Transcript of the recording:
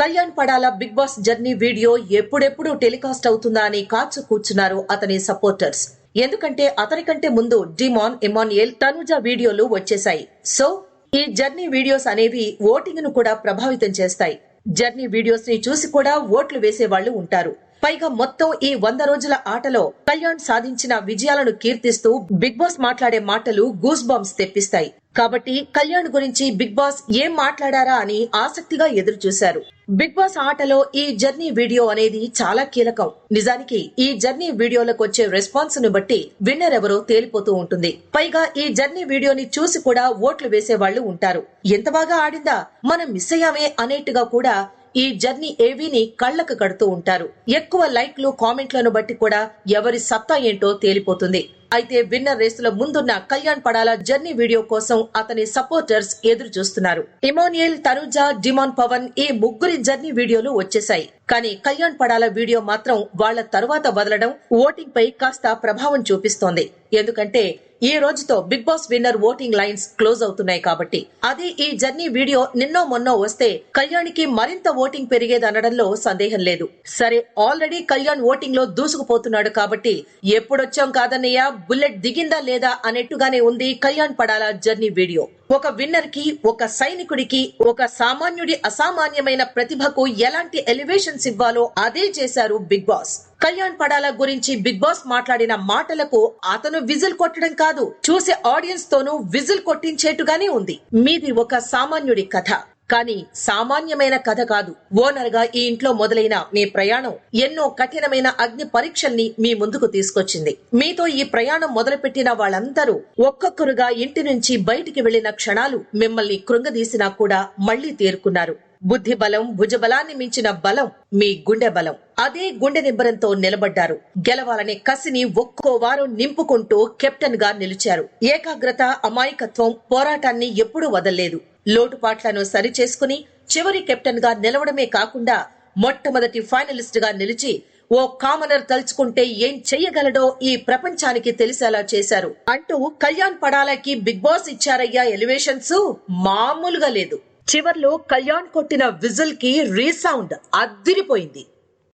Kalyan Padala Bigg Boss journey video ఎప్పుడెప్పుడు telecast అవుతుందా అని కాచు కూర్చున్నారు అతని సపోర్టర్స్. ఎందుకంటే అతని కంటే ముందు డిమాన్ ఎమాన్యుయల్ తనుజ వీడియోలు వచ్చేశాయి. సో ఈ జర్నీ వీడియోస్ అనేవి ఓటింగ్ను కూడా ప్రభావితం చేస్తాయి. జర్నీ వీడియోస్ని చూసి కూడా ఓట్లు వేసే వాళ్ళు ఉంటారు. పైగా మొత్తం ఈ వంద రోజుల ఆటలో కళ్యాణ్ సాధించిన విజయాలను కీర్తిస్తూ బిగ్ బాస్ మాట్లాడే మాటలు గూస్ బాంబ్స్ తెప్పిస్తాయి. కాబట్టి కళ్యాణ్ గురించి బిగ్ బాస్ ఏం మాట్లాడారా అని ఆసక్తిగా ఎదురు చూశారు బిగ్ బాస్ ఆటలో ఈ జర్నీ వీడియో అనేది చాలా కీలకం. నిజానికి ఈ జర్నీ వీడియోలకు వచ్చే రెస్పాన్స్ను బట్టి విన్నర్ ఎవరో తేలిపోతూ ఉంటుంది. పైగా ఈ జర్నీ వీడియోని చూసి కూడా ఓట్లు వేసే వాళ్ళు ఉంటారు. ఎంత బాగా ఆడిందా? మనం మిస్ అయ్యామే అనేట్టుగా కూడా ఈ జర్నీ ఏవీని కళ్ళకు కడుతూ ఉంటారు. ఎక్కువ లైక్లు కామెంట్లను బట్టి కూడా ఎవరి సత్తా ఏంటో తేలిపోతుంది. అయితే విన్నర్ రేసులో ముందున్న కళ్యాణ్ పడాల జర్నీ వీడియో కోసం అతని సపోర్టర్స్ ఎదురు చూస్తున్నారు. ఇమోనియల్ తనుజ డిమాన్ పవన్ ఈ ముగ్గురి జర్నీ వీడియోలు వచ్చేశాయి. కానీ కళ్యాణ్ పడాల వీడియో మాత్రం వాళ్ళ తరువాత వదలడం ఓటింగ్ పై కాస్త ప్రభావం చూపిస్తోంది. ఎందుకంటే ఈ రోజుతో Bigg Boss winner voting lines close అవుతున్నాయి కాబట్టి. అదే ఈ జర్నీ వీడియో నిన్నో మొన్నో వస్తే కళ్యాణ్కి మరింత ఓటింగ్ పెరిగేదనడంలో సందేహం లేదు. సరే ఆల్రెడీ కళ్యాణ్ ఓటింగ్లో దూసుకుపోతున్నాడు కాబట్టి ఎప్పుడొచ్చాం కాదన్నయ్య? బుల్లెట్ దిగిందా లేదా? అనేట్టుగానే ఉంది కళ్యాణ్ పడాల జర్నీ వీడియో. ఒక విన్నర్కి ఒక సైనికుడికి ఒక సామాన్యుడి అసామాన్యమైన ప్రతిభకు ఎలాంటి ఎలివేషన్స్ ఇవ్వాలో అదే చేశారు బిగ్ బాస్. కళ్యాణ్ పడాల గురించి బిగ్ బాస్ మాట్లాడిన మాటలకు అతను విజిల్ కొట్టడం కాదు చూసే ఆడియన్స్ తోనూ విజిల్ కొట్టించేట్టుగానే ఉంది. మీది ఒక సామాన్యుడి కథ. కానీ సామాన్యమైన కథ కాదు. ఓనర్గా ఈ ఇంట్లో మొదలైన మీ ప్రయాణం ఎన్నో కఠినమైన అగ్ని పరీక్షల్ని మీ ముందుకు తీసుకొచ్చింది. మీతో ఈ ప్రయాణం మొదలుపెట్టిన వాళ్ళందరూ ఒక్కొక్కరుగా ఇంటి నుంచి బయటికి వెళ్ళిన క్షణాలు మిమ్మల్ని కృంగదీసినా కూడా మళ్ళీ తేరుకున్నారు. బుద్ధి బలం భుజబలాన్ని మించిన బలం మీ గుండె బలం. అదే గుండె నిబ్బరంతో నిలబడ్డారు. గెలవాలనే కసిని ఒక్కో వారం నింపుకుంటూ కెప్టెన్గా నిలిచారు. ఏకాగ్రత అమాయకత్వం పోరాటాన్ని ఎప్పుడూ వదల్లేదు. లోటుపాట్లను సరిచేసుకుని చివరి కెప్టెన్గా నిలవడమే కాకుండా మొట్టమొదటి ఫైనలిస్ట్గా నిలిచి ఓ కామనర్ తలుచుకుంటే ఏం చెయ్యగలడో ఈ ప్రపంచానికి తెలిసేలా చేశారు. అంటూ కళ్యాణ్ పడాలకి బిగ్ బాస్ ఇచ్చారయ్యా ఎలివేషన్స్ మామూలుగా లేదు. చివర్లో కళ్యాణ్ కొట్టిన విజిల్కి రీసౌండ్ అద్దిరిపోయింది.